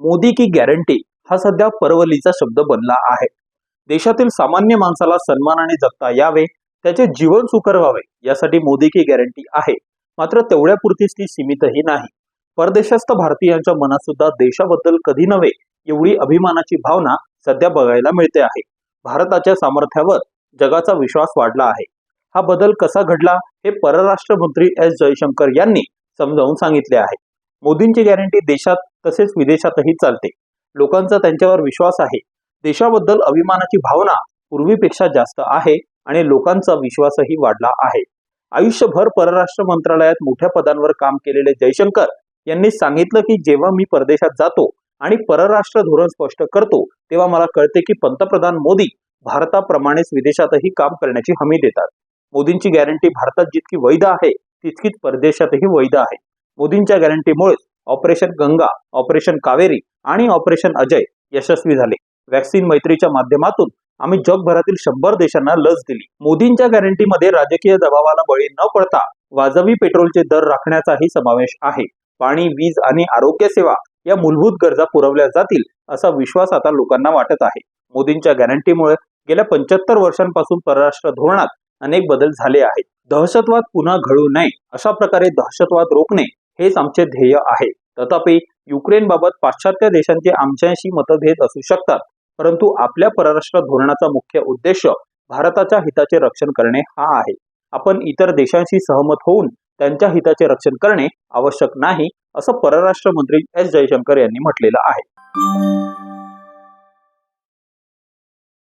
मोदी की गॅरंटी हा सध्या परवलीचा शब्द बनला आहे. देशातील सामान्य माणसाला सन्मानाने जगता यावे त्याचे जीवन सुकर व्हावे यासाठी मोदी की गॅरंटी आहे. मात्र तेवढ्यापुरतीच ती सीमितही नाही. परदेशस्थ भारतीयांच्या मनात सुद्धा देशाबद्दल कधी नव्हे एवढी अभिमानाची भावना सध्या बघायला मिळते आहे. भारताच्या सामर्थ्यावर जगाचा विश्वास वाढला आहे. हा बदल कसा घडला हे परराष्ट्र मंत्री एस जयशंकर यांनी समजावून सांगितले आहे. मोदींची गॅरंटी देशात तसेच विदेशातही चालते. लोकांचा त्यांच्यावर विश्वास आहे. देशाबद्दल अभिमानाची भावना पूर्वीपेक्षा जास्त आहे आणि लोकांचा विश्वासही वाढला आहे. आयुष्यभर परराष्ट्र मंत्रालयात मोठ्या पदांवर काम केलेले जयशंकर यांनी सांगितलं की जेव्हा मी परदेशात जातो आणि परराष्ट्र धोरण स्पष्ट करतो तेव्हा मला कळते की पंतप्रधान मोदी भारताप्रमाणेच विदेशातही काम करण्याची हमी देतात. मोदींची गॅरंटी भारतात जितकी वैध आहे तितकीच परदेशातही वैध आहे. मोदींच्या गॅरंटीमुळेच ऑपरेशन गंगा ऑपरेशन कावेरी आणि ऑपरेशन अजय यशस्वी झाले. वॅक्सिन मैत्रीच्या माध्यमातून आम्ही जगभरातील शंभर देशांना लस दिली. मोदींच्या गॅरंटीमध्ये राजकीय दबावाला बळी न पडता वाजवी पेट्रोलचे दर राखण्याचाही समावेश आहे. पाणी वीज आणि आरोग्य सेवा या मूलभूत गरजा पुरवल्या जातील असा विश्वास आता लोकांना वाटत आहे. मोदींच्या गॅरंटीमुळे गेल्या पंच्याहत्तर वर्षांपासून परराष्ट्र धोरणात अनेक बदल झाले आहेत. दहशतवाद पुन्हा घडू नये अशा प्रकारे दहशतवाद रोखणे हेच आमचे ध्येय आहे. तथापि युक्रेनबाबत पाश्चात्य देशांचे आमच्याशी मतभेद असू शकतात परंतु आपल्या परराष्ट्र धोरणाचा मुख्य उद्देश भारताच्या हिताचे रक्षण करणे हा आहे. आपण इतर देशांशी सहमत होऊन त्यांच्या हिताचे रक्षण करणे आवश्यक नाही असं परराष्ट्र मंत्री एस. जयशंकर यांनी म्हटलेलं आहे.